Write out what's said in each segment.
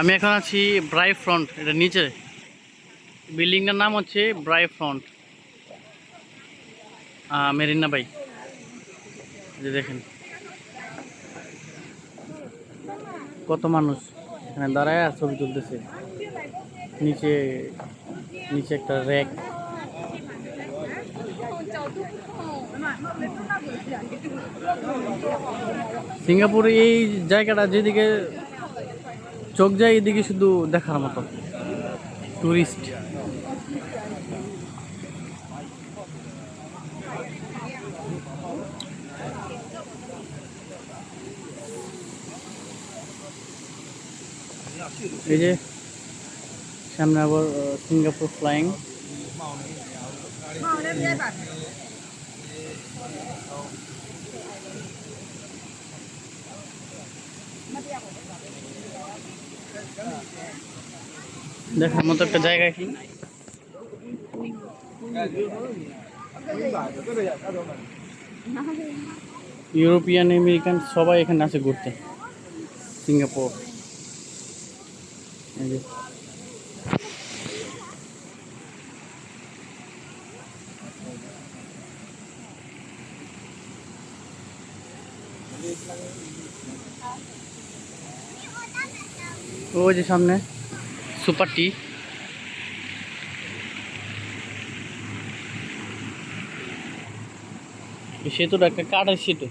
আমি এখন আছি ব্রাই ফ্রন্ট এটা নিচে। বিল্ডিংটার নাম হচ্ছে ব্রাই ফ্রন্ট মেরিনা বাই যে দেখেন। কত মানুষ এখানে দাঁড়ায় আর ছবি তুলতেছে। নিচে নিচে একটা র্যাক। সিঙ্গাপুরে এই জায়গাটা যেদিকে চোখ যায় এদিকে শুধু দেখার মতো। টুরিস্ট এই যে সামনে আবার সিঙ্গাপুর ফ্লাইং দেখার মতো একটা জায়গা কি? ইউরোপিয়ান আমেরিকান সবাই এখানে আসে ঘুরতে। সিঙ্গাপুর। এই যে। ওই যে সামনে। সুপার টি। সেতুটা একটা কাঠের সেতু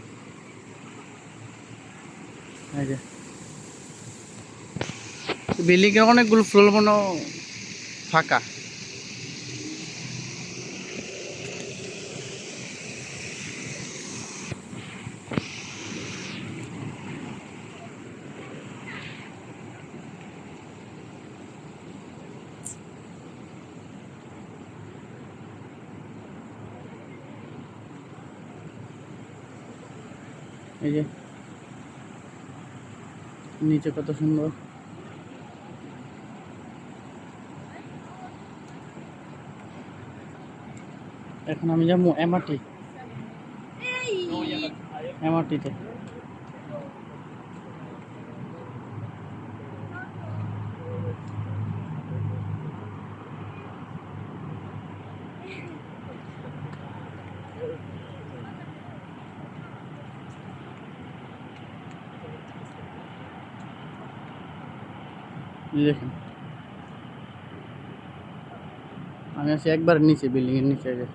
এই বিল্ডিং এর অনেকগুলো ফ্লোর মনে ফাঁকা। এই যে। নিচে কত সুন্দর। এখন আমি যাব এমআরটি এমআরটিতে এই দেখেন আমি আছি একবার নিচে বিল্ডিং এর নিচে এই যে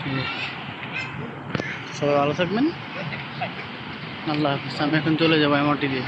এই যে। সবাই ভালো থাকবেন আল্লাহ হাফিজ আমি এখন চলে যাব এমআরটি দিয়ে